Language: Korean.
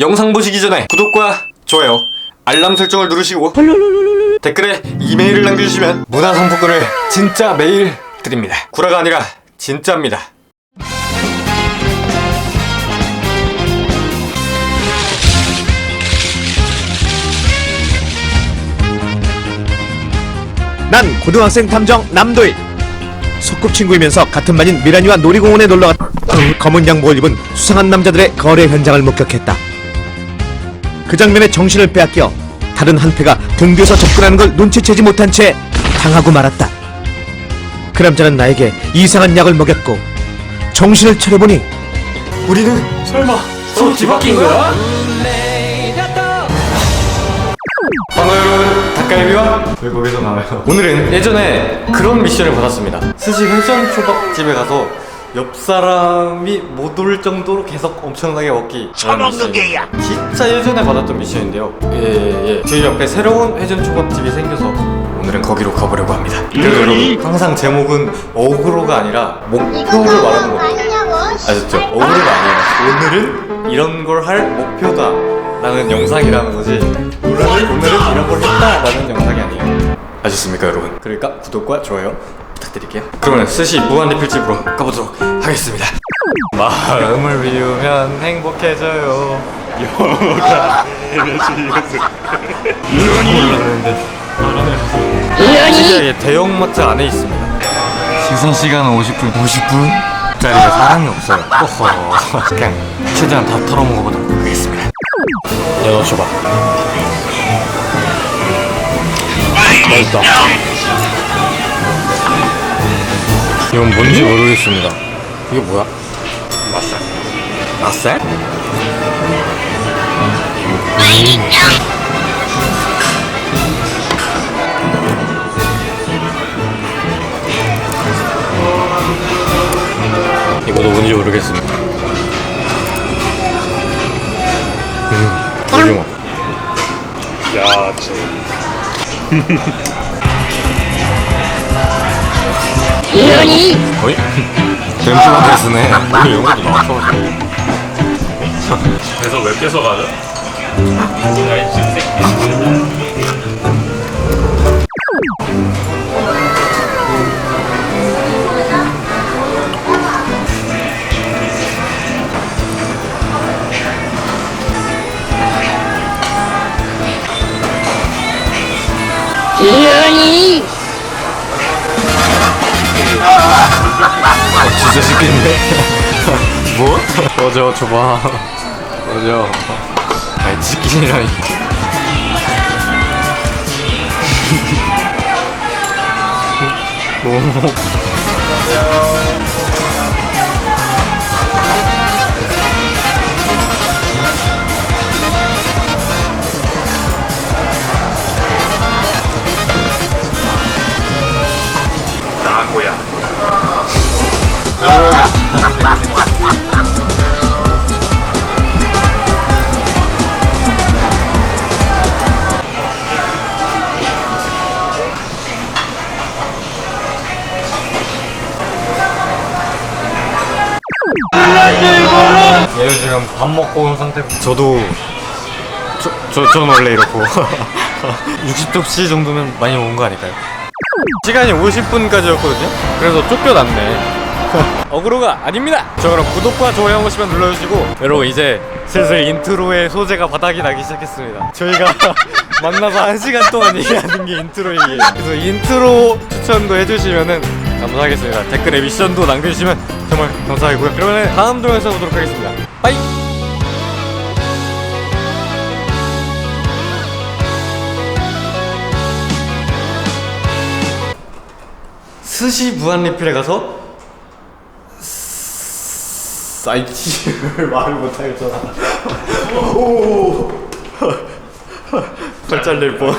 영상 보시기 전에 구독과 좋아요, 알람 설정을 누르시고 댓글에 이메일을 남겨주시면 문화상품권을 진짜 매일 드립니다. 구라가 아니라 진짜입니다. 난 고등학생 탐정 남도일 소꿉친구이면서 같은 반인 미란이와 놀이공원에 놀러갔 검은 양복을 입은 수상한 남자들의 거래 현장을 목격했다 그 장면에 정신을 빼앗겨 다른 한 패가 등 뒤에서 접근하는 걸 눈치채지 못한 채 당하고 말았다. 그 남자는 나에게 이상한 약을 먹였고 정신을 차려보니 우리는 설마 서로 뒤바뀐 거야? 여러분 닭갈비와 외국에서 나와요. 오늘은 예전에 그런 미션을 받았습니다. 스시 회전 초밥집에 가서 옆 사람이 못 올 정도로 계속 엄청나게 먹기 처먹는 게야 진짜 예전에 받았던 미션인데요 예예 저희 옆에 새로운 회전 초밥집이 생겨서 오늘은 거기로 가보려고 합니다 그래서 여러분 항상 제목은 어그로가 아니라 목표를 말하는 겁니다 아셨죠? 어그로가 아니에요. 오늘은 이런 걸 할 목표다. 라는 영상이라는 거지. 오늘은, 오늘은 이런 걸 했다. 라는 영상이 아니에요. 아셨습니까, 여러분? 그러니까 구독과 좋아요 부탁드릴게요. 그러면 스시 무한 리필집으로 가보도록 하겠습니다. 마음을 비우면 행복해져요. 시리아의 대형마트 안에 있습니다. 식사 시간은 50분. 50분? 자리에 사람이 없어요. 어허. 그냥 최대한 다 털어먹어보도록 하겠습니다. 열어줘봐. 맛있다. 이건 뭔지 모르겠습니다. 이게 뭐야? 맛살. 맛살? 이거도 뭔지 모르겠습니다. 음, 오징어. 야 채 어이? 뱀프가 됐으네. 우리 영어도 나왔어. 그래서 몇 개서 가죠? 야 이 새끼 어, 진짜 시켰는데? 뭐? 어저 줘봐. 어저. 아니 치킨이라니. 얘를 지금 밥 먹고 온 상태고 저도 저, 저, 전 원래 이렇고. 60접시 정도면 많이 먹은 거 아닐까요? 시간이 50분까지였거든요? 그래서 쫓겨났네. 어그로가 아닙니다! 저 그럼 구독과 좋아요 한 번씩만 눌러주시고 여러분 이제 슬슬 인트로의 소재가 바닥이 나기 시작했습니다. 저희가 만나서 한 시간 동안 얘기하는 게 인트로 얘기예요. 그래서 인트로 추천도 해주시면은 감사하겠습니다. 댓글에 미션도 남겨주시면 정말 감사하고요. 그러면 다음 동영상 보도록 하겠습니다 빠이. 스시 무한리필에 가서 사이치를 말을 못하겠잖아. 오. 팔 잘릴 뻔